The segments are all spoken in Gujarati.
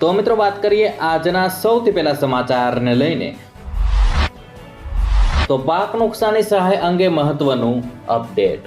તો મિત્રો વાત કરીએ આજના સૌથી પહેલા સમાચારને લઈને. તો પાક નુકસાની સહાય અંગે મહત્વનું અપડેટ.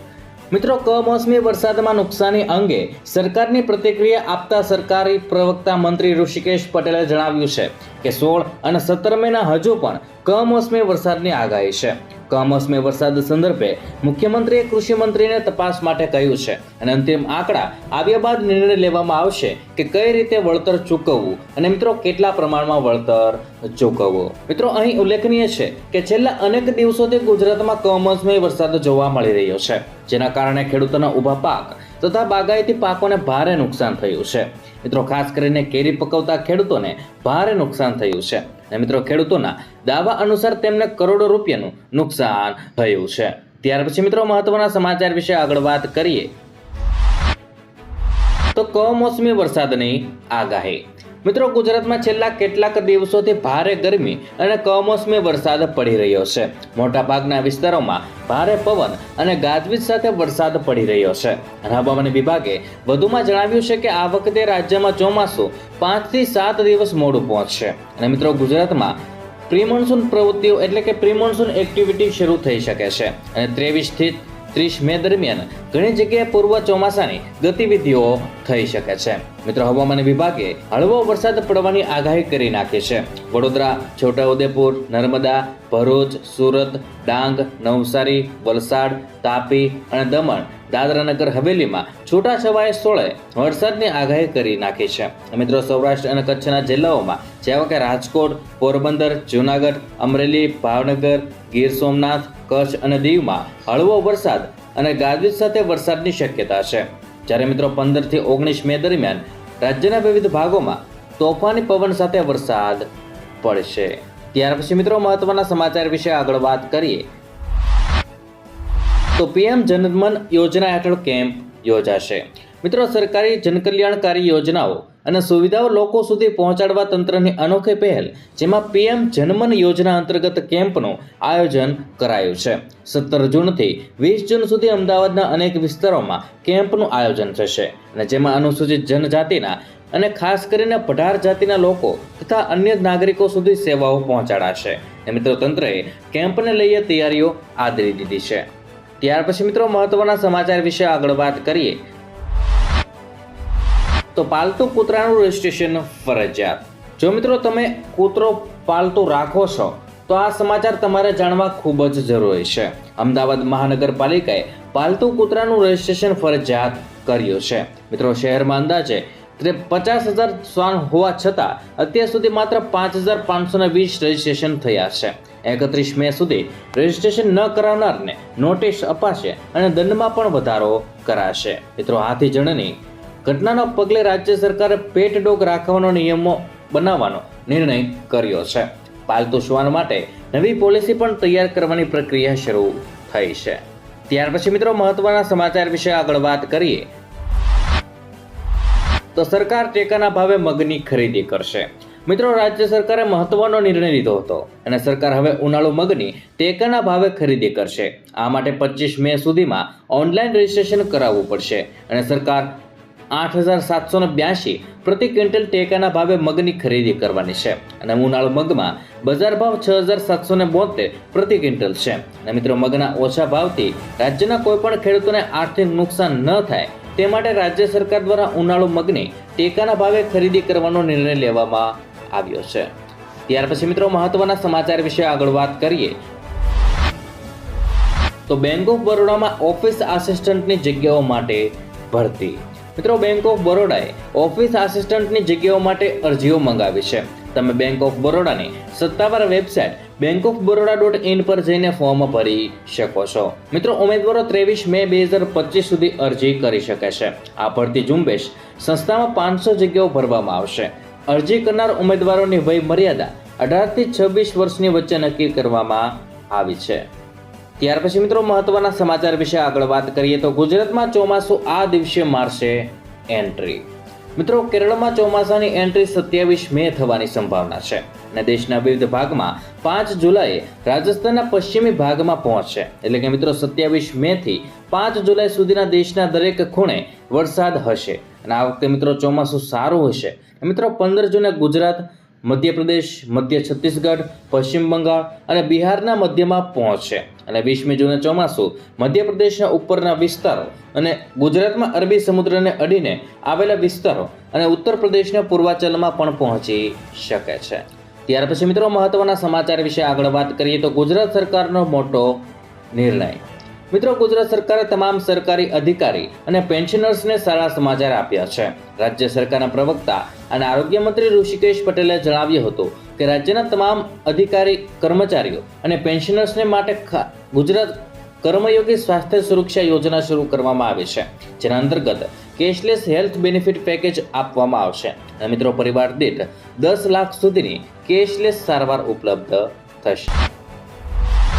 મિત્રો, કમોસમી વરસાદમાં નુકસાની અંગે સરકારની પ્રતિક્રિયા આપતા સરકારી પ્રવક્તા મંત્રી ઋષિકેશ પટેલે જણાવ્યું છે. કે સોળ અને સત્તર મેના હજુ પણ કમોસમી વરસાદની આગાહી છે. કમોસમી વરસાદ સંદર્ભે મુખ્યમંત્રીએ કૃષિ મંત્રીને તપાસ માટે કહ્યું છે અને અંતિમ આંકડા આવ્યા બાદ નિર્ણય લેવામાં આવશે કે કઈ રીતે વળતર ચૂકવવું અને મિત્રો કેટલા પ્રમાણમાં વળતર ચૂકવવું. મિત્રો, અહીં ઉલ્લેખનીય છે કે છેલ્લા અનેક દિવસોથી ગુજરાતમાં કમોસમી વરસાદ જોવા મળી રહ્યો છે, જેના કારણે ખેડૂતોના ઊભા પાક તથા બાગાયતી પાકોને ભારે નુકસાન થયું છે. મિત્રો, ખાસ કરીને કેરી પકવતા ખેડૂતોને ભારે નુકસાન થયું છે. અને મિત્રો, ખેડૂતોના દાવા અનુસાર તેમને કરોડો રૂપિયાનું નુકસાન થયું છે. ત્યાર પછી મિત્રો, મહત્વના સમાચાર વિશે આગળ વાત કરીએ. તો કમોસમી વરસાદની આગાહી. મિત્રો, ગુજરાતમાં છેલ્લા કેટલાક દિવસોથી ભારે ગરમી અને કમોસમી વરસાદ પડી રહ્યો છે. મોટાભાગના વિસ્તારોમાં ભારે પવન અને ગાજવીજ સાથે વરસાદ પડી રહ્યો છે. હવામાન વિભાગે વધુમાં જણાવ્યું છે કે આ વખતે રાજ્યમાં ચોમાસું પાંચથી સાત દિવસ મોડું પહોંચશે. અને મિત્રો, ગુજરાતમાં પ્રિમોન્સૂન પ્રવૃત્તિઓ એટલે કે પ્રિમોન્સૂન એક્ટિવિટી શરૂ થઈ શકે છે. અને ત્રેવીસથી ત્રીસ મે દરમિયાન ઘણી જગ્યાએ પૂર્વ ચોમાસાની ગતિવિધિઓ થઈ શકે છે. મિત્રો, હવામાન વિભાગે હળવો વરસાદ પડવાની આગાહી કરી નાખી છે. વડોદરા, છોટાઉદેપુર, નર્મદા, ભરૂચ, સુરત, ડાંગ, નવસારી, વલસાડ, તાપી અને દમણ દાદરાનગર હવેલીમાં છૂટાછવાયા સ્થળે વરસાદની આગાહી કરી નાખી છે. મિત્રો, સૌરાષ્ટ્ર અને કચ્છના જિલ્લાઓમાં જેવા કે રાજકોટ, પોરબંદર, જૂનાગઢ, અમરેલી, ભાવનગર, ગીર સોમનાથ, કચ્છ અને દીવમાં હળવો વરસાદ અને ગાજવીજ સાથે વરસાદની શક્યતા છે. જ્યારે મિત્રો, પંદરથી ઓગણીસ મે દરમિયાન રાજ્યના વિવિધ ભાગોમાં તોફાની પવન સાથે વરસાદ પડશે. ત્યાર પછી મિત્રો, મહત્વના સમાચાર વિશે આગળ વાત કરીએ. તો પીએમ જનમન યોજના હેઠળ કેમ્પ યોજાશે. મિત્રો, સરકારી જનકલ્યાણકારી યોજનાઓ અને સુવિધાઓ લોકો સુધી પહોંચાડવા તંત્રની અનોખી પહેલ, જેમાં પીએમ જનમન યોજના અંતર્ગત કેમ્પનું આયોજન કરાયું છે. સત્તર જૂનથી વીસ જૂન સુધી અમદાવાદના અનેક વિસ્તારોમાં કેમ્પનું આયોજન થશે અને જેમાં અનુસૂચિત જનજાતિના અને ખાસ કરીને પઢાર જાતિના લોકો તથા અન્ય નાગરિકો સુધી સેવાઓ પહોંચાડાશે. અને મિત્રો, તંત્રએ કેમ્પને લઈએ તૈયારીઓ આદરી દીધી છે. ત્યાર પછી મિત્રો મહત્વના સમાચાર વિશે આગળ વાત કરીએ. તો પાલતુ કૂતરાનું રજિસ્ટ્રેશન ફરજિયાત. જો મિત્રો તમે કૂતરો પાલતુ રાખો છો, તો આ સમાચાર તમારે જાણવા ખૂબ જ જરૂરી છે. અમદાવાદ મહાનગરપાલિકાએ પાલતુ કૂતરાનું રજિસ્ટ્રેશન ફરજિયાત કર્યું છે. મિત્રો શહેરમાં અંદાજે પચાસ હજાર શ્વાન હોવા છતાં અત્યાર સુધી માત્ર પાંચ હજાર પાંચસો ને વીસ રજિસ્ટ્રેશન થયા છે. એકત્રીસ મે સુધી રજીસ્ટ્રેશન ન કરાવનારને નોટિસ અપાશે અને દંડમાં પણ વધારો કરાશે. મિત્રો, હાથી જણની ઘટનાના પગલે રાજ્ય સરકારે પેટ ડોગ રાખવાનો નિયમો બનાવવાનો નિર્ણય કર્યો છે. પાલતુ શ્વાન માટે નવી પોલિસી પણ તૈયાર કરવાની પ્રક્રિયા શરૂ થઈ છે. ત્યાર પછી મિત્રો, મહત્વના સમાચાર વિશે આગળ વાત કરીએ. તો સરકાર ટેકાના ભાવે મગની ખરીદી કરશે. મિત્રો, રાજ્ય સરકારે મહત્વનો નિર્ણય લીધો હતો અને સરકાર હવે ઉનાળુ મગની ટેકાના ભાવે ખરીદી કરશે. આ માટે પચીસ મે સુધીમાં ઓનલાઈન રજીસ્ટ્રેશન કરાવવું પડશે અને સરકાર આઠ હજાર સાતસો બ્યાસી પ્રતિ ક્વિન્ટલ ટેકાના ભાવે મગની ખરીદી કરવાની છે અને ઉનાળુ મગમાં બજાર ભાવ છ હજાર સાતસો ને બોતેર પ્રતિ ક્વિન્ટલ છે. અને મિત્રો, મગના ઓછા ભાવથી રાજ્યના કોઈપણ ખેડૂતોને આર્થિક નુકસાન ન થાય તે માટે રાજ્ય સરકાર દ્વારા ઉનાળુ મગની ટેકાના ભાવે ખરીદી કરવાનો નિર્ણય લેવામાં આવ્યો છે. ત્યાર પછી મિત્રો મહત્વના સમાચાર વિશે આગળ વાત કરીએ. તો બેંક ઓફ બરોડામાં ઓફિસ આસિસ્ટન્ટની જગ્યાઓ માટે ભરતી. મિત્રો બેંક ઓફ બરોડાએ ઓફિસ આસિસ્ટન્ટની જગ્યાઓ માટે અરજીઓ મંગાવી છે. તમે બેંક ઓફ બરોડાની સત્તાવાર website bank of Baroda dot in પર જઈને ફોર્મ ભરી શકો છો. મિત્રો ઉમેદવારો ત્રેવીસ મે બે હજાર પચીસ સુધી અરજી કરી શકે છે. આ ભરતી ઝુંબેશ સંસ્થામાં પાંચસો જગ્યાઓ ભરવામાં આવશે. અરજી કરનાર ઉમેદવારોની વય મર્યાદા અઢારથી છવ્વીસ વર્ષની વચ્ચે નક્કી કરવામાં આવી છે. ત્યાર પછી મિત્રો મહત્વના સમાચાર વિશે આગળ વાત કરીએ તો ગુજરાતમાં ચોમાસું આ દિવસે મારશે એન્ટ્રી. મિત્રો કેરળમાં ચોમાસાની એન્ટ્રી સત્યાવીસ મે થવાની સંભાવના છે અને દેશના વિવિધ ભાગમાં પાંચ જુલાઈએ રાજસ્થાનના પશ્ચિમી ભાગમાં પહોંચશે. એટલે કે મિત્રો સત્યાવીસ મે થી પાંચ જુલાઈ સુધીના દેશના દરેક ખૂણે વરસાદ હશે. અને આ વખતે મિત્રો ચોમાસું સારું હશે. મિત્રો પંદર જૂને ગુજરાત, મધ્યપ્રદેશ, મધ્ય છત્તીસગઢ, પશ્ચિમ બંગાળ અને બિહારના મધ્યમાં પહોંચશે. અને વીસમી જૂને ચોમાસું મધ્યપ્રદેશના ઉપરના વિસ્તારો અને ગુજરાતમાં અરબી સમુદ્રને અડીને આવેલા વિસ્તારો અને ઉત્તર પ્રદેશના પૂર્વાચલમાં પણ પહોંચી શકે છે. ત્યાર પછી મિત્રો મહત્વના સમાચાર વિશે આગળ વાત કરીએ તો ગુજરાત સરકારનો મોટો નિર્ણય. મિત્રો, ગુજરાત સરકારે તમામ સરકારી અધિકારી અને પેન્શનર્સને સારા સમાચાર આપ્યા છે. રાજ્ય સરકારના પ્રવક્તા અને આરોગ્ય મંત્રી ઋષિકેશ પટેલે જણાવ્યું હતું કે રાજ્યના તમામ અધિકારી, કર્મચારીઓ અને પેન્શનર્સને માટે ગુજરાત કર્મયોગી સ્વાસ્થ્ય સુરક્ષા યોજના શરૂ કરવામાં આવી છે, જેના અંતર્ગત કેશલેસ હેલ્થ બેનિફિટ પેકેજ આપવામાં આવશે. અને મિત્રો, પરિવાર દીઠ દસ લાખ સુધીની કેશલેસ સારવાર ઉપલબ્ધ થશે.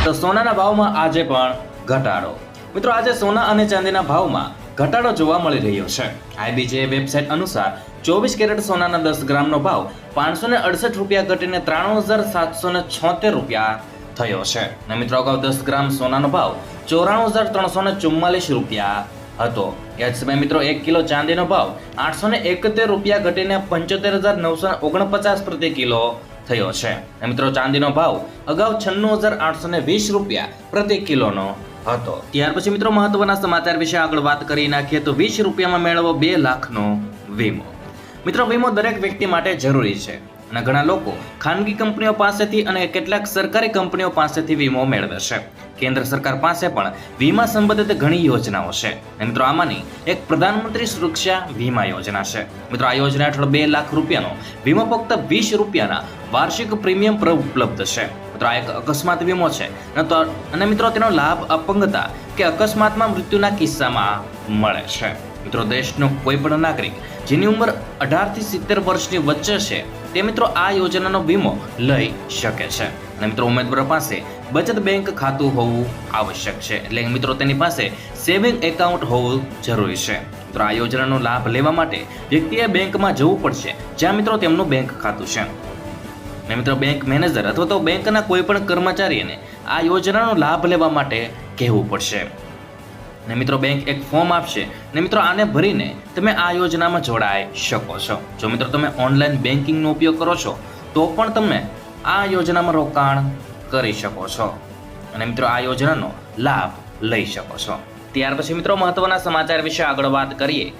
તો સોનાના ભાવમાં આજે પણ ઘટાડો. મિત્રો, આજે સોના અને ચાંદીના ભાવમાં ઘટાડો જોવા મળી રહ્યો છે. આઈબીજે વેબસાઇટ અનુસાર ચોવીસ કેરેટ સોનાના દસ ગ્રામનો ભાવ પાંચસો ને અડસઠ રૂપિયા ઘટીને ત્રાણું હજાર સાતસો ને છોતેર રૂપિયા થયો છે. અને મિત્રો, અગાઉ દસ ગ્રામ સોનાનો ભાવ ચોરાણું હજાર ત્રણસો ને ચુમ્માલીસ રૂપિયા હતો. એ જ સમયે મિત્રો, એક કિલો ચાંદીનો ભાવ આઠસો ને એકોતેર રૂપિયા ઘટીને પંચોતેર હજાર નવસો ને ઓગણપચાસ પ્રતિ કિલો થયો છે. મિત્રો, ચાંદીનો ભાવ અગાઉ છન્નું હજાર આઠસો ને વીસ રૂપિયા પ્રતિ કિલોનો હતો. ત્યાર પછી મિત્રો મહત્વના સમાચાર વિશે આગળ વાત કરી નાખીએ તો વીસ રૂપિયામાં મેળવો બે લાખનો વીમો. મિત્રો, વીમો દરેક વ્યક્તિ માટે જરૂરી છે અને ઘણા લોકો ખાનગી કંપનીઓ પાસેથી અને કેટલાક સરકારી કંપનીઓ પાસેથી વીમો મેળવે છે કેન્દ્ર સરકાર પાસે પણ વીમા સંબંધિત ઘણી યોજનાઓ છે. મિત્રો, આમાંની એક પ્રધાનમંત્રી સુરક્ષા વીમા યોજના છે. મિત્રો, આ યોજના હેઠળ બે લાખ રૂપિયાનો વીમો ફક્ત વીસ રૂપિયાના વાર્ષિક પ્રીમિયમ પર ઉપલબ્ધ છે. મિત્રો આ એક અકસ્માત વીમો છે. અને મિત્રો તેનો લાભ અપંગતા કે અકસ્માતમાં મૃત્યુના કિસ્સામાં મળે છે. મિત્રો, દેશનો કોઈ પણ નાગરિક જેની ઉંમર અઢારથી સિત્તેર વર્ષની વચ્ચે છે, તે મિત્રો આ યોજનાનો વીમો લઈ શકે છે. અને મિત્રો, ઉમેદવાર પાસે બચત બેંક ખાતું હોવું આવશ્યક છે. એટલે મિત્રો, તેની પાસે સેવિંગ એકાઉન્ટ હોવું જરૂરી છે. મિત્રો, આ યોજનાનો લાભ લેવા માટે વ્યક્તિએ બેંકમાં જવું પડશે, જ્યાં મિત્રો તેમનું બેંક ખાતું છે. ને મિત્રો બેંક મેનેજર અથવા તો બેંકના કોઈ પણ કર્મચારીને આ યોજનાનો લાભ લેવા માટે કહેવું પડશે. ને મિત્રો બેંક એક ફોર્મ આપશે. ને મિત્રો આને ભરીને તમે આ યોજનામાં જોડાઈ શકો છો. જો મિત્રો તમે ઓનલાઈન બેન્કિંગનો ઉપયોગ કરો છો, તો પણ તમે આ યોજનામાં રોકાણ કરી શકો છો. અને મિત્રો આ યોજનાનો લાભ લઈ શકો છો. ત્યાર પછી મિત્રો મહત્વના સમાચાર વિશે આગળ વાત કરીએ.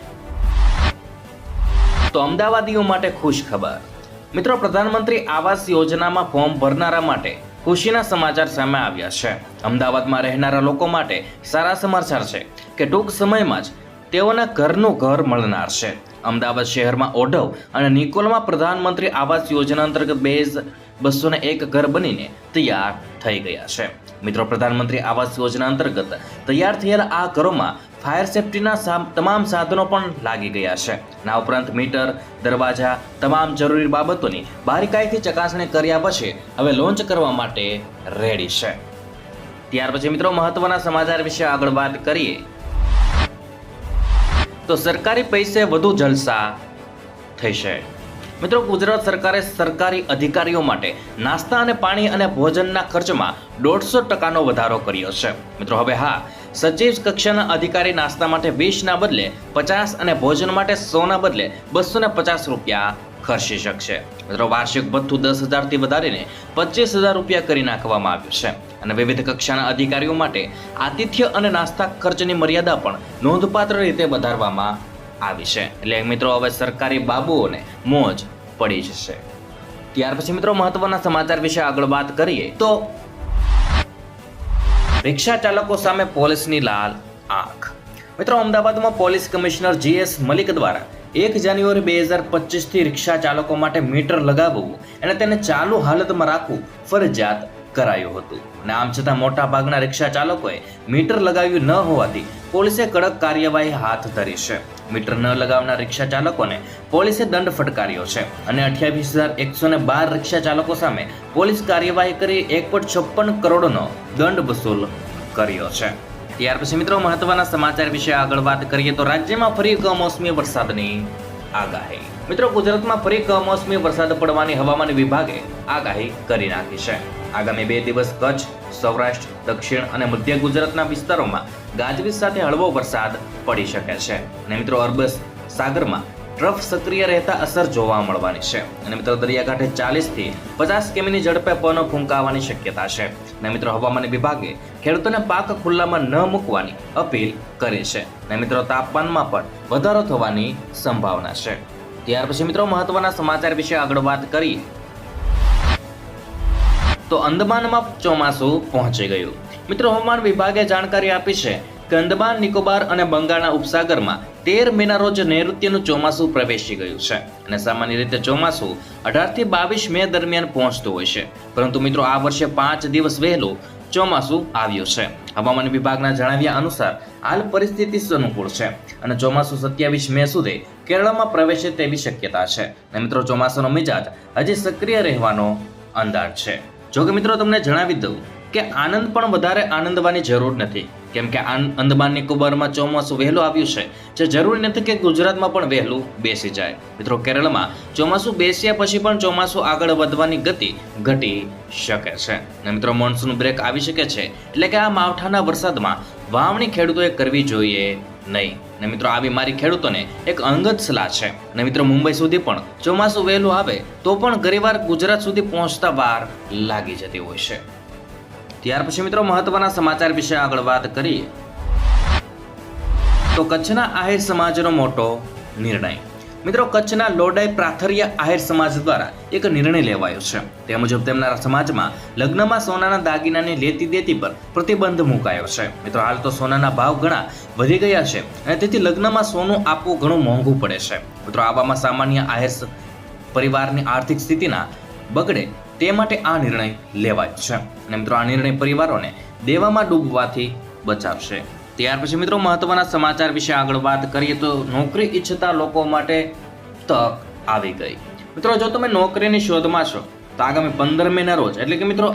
તો અમદાવાદીઓ માટે ખુશ ખબર મિત્રો, પ્રધાનમંત્રી આવાસ યોજનામાં ફોર્મ ભરનારા માટે ખુશીના સમાચાર સામે આવ્યા છે. અમદાવાદમાં રહેનારા લોકો માટે સારા સમાચાર છે કે ટૂંક સમયમાં જ તેઓના ઘરનું ઘર મળનાર છે. અમદાવાદ શહેરમાં ઓઢવ અને નિકોલમાં પ્રધાનમંત્રી આવાસ યોજના અંતર્ગત બેઝ બસો એક ઘર બનીને તૈયાર થઈ ગયા છે. મિત્રો, પ્રધાનમંત્રી આવાસ યોજના અંતર્ગત તૈયાર થયેલા આ ઘરોમાં ફાયર સેફટીના તમામ સાધનો પણ લાગી ગયા છે. ના ઉપરાંત મીટર, દરવાજા, તમામ જરૂરી બાબતોની બારીકાઈથી ચકાસણી કર્યા પછી હવે લોન્ચ કરવા માટે રેડી છે. ત્યાર પછી મિત્રો મહત્વના સમાચાર વિશે આગળ વાત કરીએ. તો સરકારી પૈસે વધુ જલસા થશે મિત્રો ગુજરાત સરકારે સરકારી અધિકારીઓ માટે નાસ્તા અને પાણી અને ભોજનના ખર્ચમાં દોઢસો ટકાનો વધારો કર્યો છે. મિત્રો હવે હા સચિવ કક્ષાના અધિકારી નાસ્તા માટે વીસના બદલે પચાસ અને ભોજન માટે સોના બદલે બસો પચાસ રૂપિયા ખર્ચી શકશે. મિત્રો, વાર્ષિક ભથ્થું દસ હજારથી વધારીને પચીસ હજાર રૂપિયા કરી નાખવામાં આવ્યું છે. અને વિવિધ કક્ષાના અધિકારીઓ માટે આતિથ્ય અને નાસ્તા ખર્ચની મર્યાદા પણ નોંધપાત્ર રીતે વધારવામાં આવી છે. એટલે મિત્રો, હવે સરકારી બાબુઓને મોજ પડી જશે. ત્યાર પછી મિત્રો, મહત્વના સમાચાર વિશે આગળ વાત કરીએ તો રિક્ષા ચાલકો સામે પોલીસની લાલ આંખ. મિત્રો, અમદાવાદમાં પોલીસ કમિશનર જીએસ મલિક દ્વારા એક જાન્યુઆરી બે હજાર પચીસથી રિક્ષા ચાલકો માટે મીટર લગાવવું અને તેને ચાલુ હાલતમાં રાખવું ફરજિયાત કરાયું હતું. અને આમ છતાં મોટા ભાગના રિક્ષા ચાલકોએ મીટર લગાવ્યું ન હોવાથી પોલીસે કડક કાર્યવાહી હાથ ધરી છે. મીટર ન લગાવનાર રિક્ષા ચાલકોને પોલીસે દંડ ફટકાર્યો છે. અને અઠ્યાવીસ હજાર એકસો ને બાર રિક્ષા ચાલકો સામે પોલીસ કાર્યવાહી કરી એક પોઈન્ટ છપ્પન કરોડનો દંડ વસૂલ કર્યો છે. ત્યાર પછી મિત્રો મહત્વના સમાચાર વિશે આગળ વાત કરીએ તો રાજ્યમાં ફરી કમોસમી વરસાદની આગાહી. મિત્રો, ગુજરાતમાં ફરી કમોસમી વરસાદ પડવાની હવામાન વિભાગે આગાહી કરી નાખી છે. આગામી બે દિવસ કચ્છ, સૌરાષ્ટ્ર, દક્ષિણ અને મધ્ય ગુજરાતના વિસ્તારોમાં ગાજવીજ સાથે હળવો વરસાદ પડી શકે છે. અને મિત્રો અરબ સાગરમાં ટ્રફ સક્રિય રહેતા અસર જોવા મળવાની છે. અને મિત્રો, દરિયાકાંઠે ચાલીસથી પચાસ કિમીની ઝડપે પવનો ફૂંકાવાની શક્યતા છે. અને મિત્રો, હવામાન વિભાગે ખેડૂતોને પાક ખુલ્લામાં ન મૂકવાની અપીલ કરી છે. અને મિત્રો, તાપમાનમાં પણ વધારો થવાની સંભાવના છે. ત્યાર પછી મિત્રો, મહત્વના સમાચાર વિશે આગળ વાત કરીએ. તો અંદમાનમાં ચોમાસું પહોંચી ગયું. મિત્રો, હવામાન વિભાગે જાણકારી આપી છે કે અંદમાન નિકોબાર અને બંગાળના ઉપસાગરમાં તેર મેના રોજ નૈઋત્યનું ચોમાસું પ્રવેશી ગયું છે. અને સામાન્ય રીતે ચોમાસું અઢારથી બાવીસ મે દરમિયાન પહોંચતું હોય છે. પરંતુ મિત્રો, આ વર્ષે પાંચ દિવસ વહેલું ચોમાસું આવ્યું છે. હવામાન વિભાગના જણાવ્યા અનુસાર, હાલ પરિસ્થિતિ અનુકૂળ છે અને ચોમાસું સત્યાવીસ મે સુધી કેરળમાં પ્રવેશે તેવી શક્યતા છે. અને મિત્રો, ચોમાસાનો મિજાજ હજી સક્રિય રહેવાનો અંદાજ છે. જો કે મિત્રો, તમને જણાવી દઉં કે આનંદ પણ વધારે આનંદવાની જરૂર નથી. કેમ કે અંદમાન નિકોબારમાં ચોમાસું વહેલું આવ્યું છે, જે જરૂરી નથી કે ગુજરાતમાં પણ વહેલું બેસી જાય. મિત્રો, કેરળમાં ચોમાસું બેસ્યા પછી પણ ચોમાસું આગળ વધવાની ગતિ ઘટી શકે છે. અને મિત્રો મોન્સૂન બ્રેક આવી શકે છે, એટલે કે આ માવઠાના વરસાદમાં વાવણી ખેડૂતોએ કરવી જોઈએ નહીં. અને મિત્રો, આવી મારી ખેડૂતોને એક અંગત સલાહ છે. અને મિત્રો, મુંબઈ સુધી પણ ચોમાસું વહેલું આવે તો પણ ઘણીવાર ગુજરાત સુધી પહોંચતા વાર લાગી જતી હોય છે. ત્યાર પછી મિત્રો મહત્વના સમાચાર વિશે આગળ વાત કરીએ. તો કચ્છના આહિર સમાજનો મોટો નિર્ણય. મિત્રો કચ્છના લોડાઈ પ્રાથરિયા આહિર સમાજ દ્વારા એક નિર્ણય લેવાયો છે. તે મુજબ તેમના સમાજમાં લગ્નમાં સોનાના દાગીનાની લેતી દેતી પર પ્રતિબંધ મુકાયો છે. મિત્રો હાલ તો સોનાના ભાવ ઘણા વધી ગયા છે અને તેથી લગ્નમાં સોનું આપવું ઘણું મોંઘું પડે છે. મિત્રો આવામાં સામાન્ય આહિર પરિવારની આર્થિક સ્થિતિના બગડે તે માટે આ નિર્ણય લેવાય છે. અને મિત્રો, આ નિર્ણય પરિવારોને દેવામાં ડૂબવાથી બચાવશે. ત્યાર પછી મિત્રો, મહત્વના સમાચાર વિશે આગળ વાત કરીએ તો નોકરી ઈચ્છતા લોકો માટે તક આવી ગઈ. મિત્રો, જો તમે નોકરીની શોધમાં છો, તો આગામી પંદર મેના રોજ, એટલે કે મિત્રો,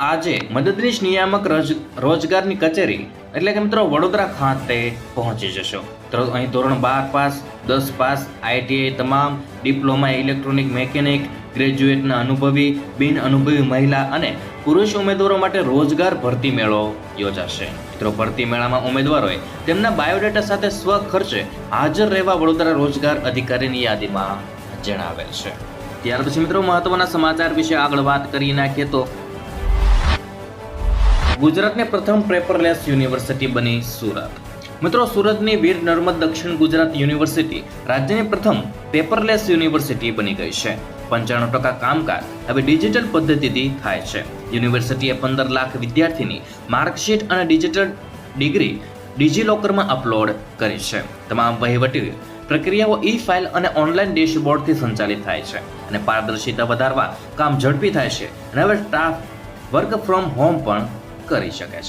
આજે મદદનીશ નિયામક રોજ- રોજગારની કચેરી, એટલે કે મિત્રો, વડોદરા ખાતે પહોંચી જશો. તો અહીં ધોરણ બાર પાસ, દસ પાસ, આઈટીઆઈ તમામ, ડિપ્લોમા, ઇલેક્ટ્રોનિક, મેકેનિક ગ્રેજ્યુએટના અનુભવી, બિન અનુભવી મહિલા અને પુરુષ ઉમેદવારો માટે રોજગાર ભરતી મેળો યોજાશે. મિત્રો, ભરતી મેળામાં ઉમેદવારોએ તેમના બાયોડેટા સાથે સ્વ ખર્ચે હાજર રહેવા વડોદરા રોજગાર અધિકારીની યાદીમાં જણાવેલ છે. ત્યાર પછી મિત્રો, મહત્વના સમાચાર વિશે આગળ વાત કરી નાખીએ તો ગુજરાતની પ્રથમ પેપરલેસ યુનિવર્સિટી બની સુરત. મિત્રો, સુરતની વીર નર્મદ દક્ષિણ ગુજરાત યુનિવર્સિટી રાજ્યની પ્રથમ પેપરલેસ યુનિવર્સિટી બની ગઈ છે. પંચાણું ટકા કામકાજ હવે ડિજિટલ પદ્ધતિથી થાય છે. યુનિવર્સિટીએ પંદર લાખ વિદ્યાર્થીની માર્કશીટ અને ડિજિટલ ડિગ્રી ડિજિલોકરમાં અપલોડ કરી છે. તમામ વહીવટી પ્રક્રિયાઓ ઈ ફાઇલ અને ઓનલાઈન ડેશબોર્ડથી સંચાલિત થાય છે અને પારદર્શિતા વધારવા કામ ઝડપી થાય છે અને હવે સ્ટાફ વર્ક ફ્રોમ હોમ પણ કરી શકે છે.